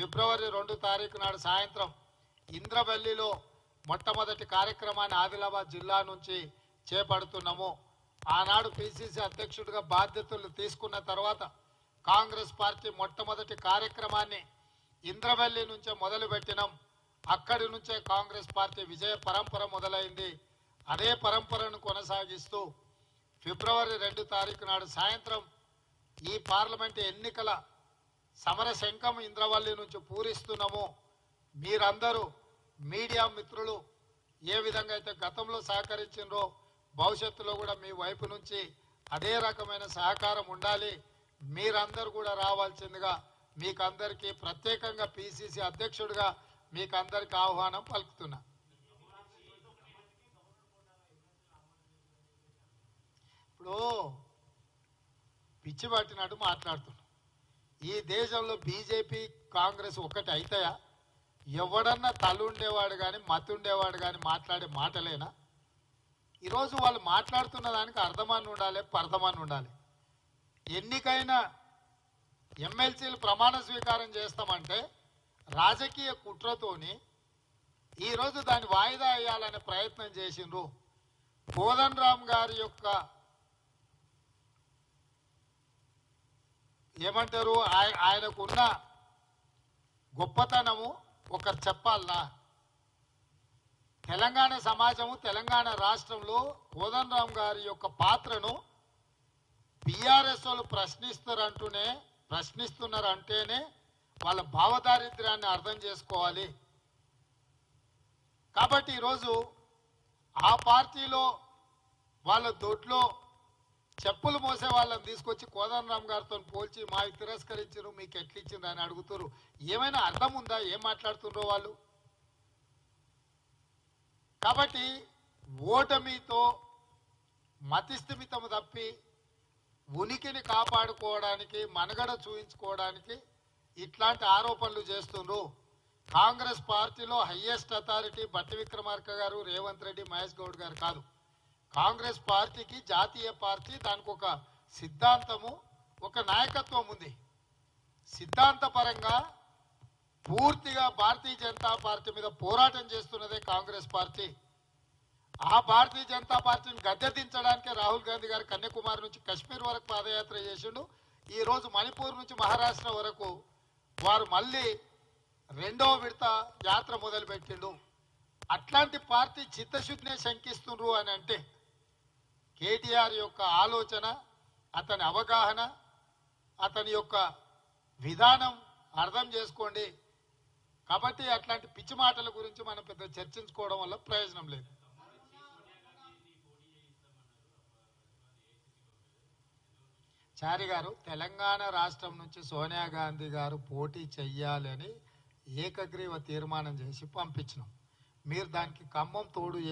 ఫిబ్రవరి రెండు తారీఖు నాడు సాయంత్రం ఇంద్రవెల్లిలో మొట్టమొదటి కార్యక్రమాన్ని ఆదిలాబాద్ జిల్లా నుంచి చేపడుతున్నాము. ఆనాడు పిసిసి అధ్యక్షుడిగా బాధ్యతలు తీసుకున్న తర్వాత కాంగ్రెస్ పార్టీ మొట్టమొదటి కార్యక్రమాన్ని ఇంద్రవెల్లి నుంచే మొదలుపెట్టినాం. అక్కడి నుంచే కాంగ్రెస్ పార్టీ విజయ పరంపర మొదలైంది. అదే పరంపరను కొనసాగిస్తూ ఫిబ్రవరి రెండు తారీఖు నాడు సాయంత్రం ఈ పార్లమెంటు ఎన్నికల సమర శంఖం ఇంద్రవల్లి నుంచి పూరిస్తున్నాము. మీరందరూ మీడియా మిత్రులు ఏ విధంగా అయితే గతంలో సహకరించిండ్రో భవిష్యత్తులో కూడా మీ వైపు నుంచి అదే రకమైన సహకారం ఉండాలి. మీరందరూ కూడా రావాల్సిందిగా మీకందరికీ ప్రత్యేకంగా పిసిసి అధ్యక్షుడిగా మీకందరికీ ఆహ్వానం పలుకుతున్నా. ఇప్పుడు పిచ్చి పట్టినట్టు మాట్లాడుతున్నాం. ఈ దేశంలో బీజేపీ కాంగ్రెస్ ఒకటి అవుతాయా ఎవడన్నా తలుండేవాడు కానీ మతుండేవాడు కానీ మాట్లాడే మాటలేనా? ఈరోజు వాళ్ళు మాట్లాడుతున్న దానికి అర్థమని ఉండాలి పర్థమని ఉండాలి. ఎన్నికైన ఎమ్మెల్సీలు ప్రమాణ స్వీకారం చేస్తామంటే రాజకీయ కుట్రతోని ఈరోజు దాన్ని వాయిదా వేయాలనే ప్రయత్నం చేసిండ్రు. కోదన్ రామ్ గారి యొక్క ఏమంటారు? ఆయ- ఆయనకున్న గొప్పతనము ఒకరు చెప్పాలనా? తెలంగాణ సమాజము తెలంగాణ రాష్ట్రంలో కోదండరామ్ గారి యొక్క పాత్రను బీఆర్ఎస్ వాళ్ళు ప్రశ్నిస్తారంటూనే ప్రశ్నిస్తున్నారు అంటేనే వాళ్ళ భావదారిద్ర్యాన్ని అర్థం చేసుకోవాలి. కాబట్టి ఈరోజు ఆ పార్టీలో వాళ్ళ దొడ్లో చెప్పులు మోసే వాళ్ళని తీసుకొచ్చి కోదండరామ్ గారితో పోల్చి మాకు తిరస్కరించరు మీకు ఎట్లిచ్చింది అని అడుగుతారు ఏమైనా అర్థం ఉందా? ఏం మాట్లాడుతుండ్రో వాళ్ళు? కాబట్టి ఓటమితో మతిస్థిమితము తప్పి ఉనికిని కాపాడుకోవడానికి మనగడ చూయించుకోవడానికి ఇట్లాంటి ఆరోపణలు చేస్తుండ్రు. కాంగ్రెస్ పార్టీలో హయ్యెస్ట్ అథారిటీ బట్టి విక్రమార్క గారు రేవంత్ రెడ్డి మహేష్ గౌడ్ గారు కాదు. కాంగ్రెస్ పార్టీకి జాతీయ పార్టీ దానికి ఒక సిద్ధాంతము ఒక నాయకత్వం ఉంది. సిద్ధాంతపరంగా పూర్తిగా భారతీయ జనతా పార్టీ మీద పోరాటం చేస్తున్నదే కాంగ్రెస్ పార్టీ. ఆ భారతీయ జనతా పార్టీని గద్దెదించడానికే రాహుల్ గాంధీ గారు కన్యాకుమారి నుంచి కశ్మీర్ వరకు పాదయాత్ర చేసిండు. ఈరోజు మణిపూర్ నుంచి మహారాష్ట్ర వరకు వారు మళ్ళీ రెండవ విడత యాత్ర మొదలుపెట్టిండు. అట్లాంటి పార్టీ చిత్తశుద్ధినే శంకిస్తుండ్రు అని అంటే కేటీఆర్ యొక్క ఆలోచన అతని అవగాహన అతని యొక్క విధానం అర్థం చేసుకోండి. కాబట్టి అట్లాంటి పిచ్చి మాటల గురించి మనం పెద్ద చర్చించుకోవడం వల్ల ప్రయోజనం లేదు. చారి గారు తెలంగాణ రాష్ట్రం నుంచి సోనియా గాంధీ గారు పోటీ చెయ్యాలని ఏకగ్రీవ తీర్మానం చేసి పంపించినాం. మీరు దానికి ఖమ్మం తోడు చేసి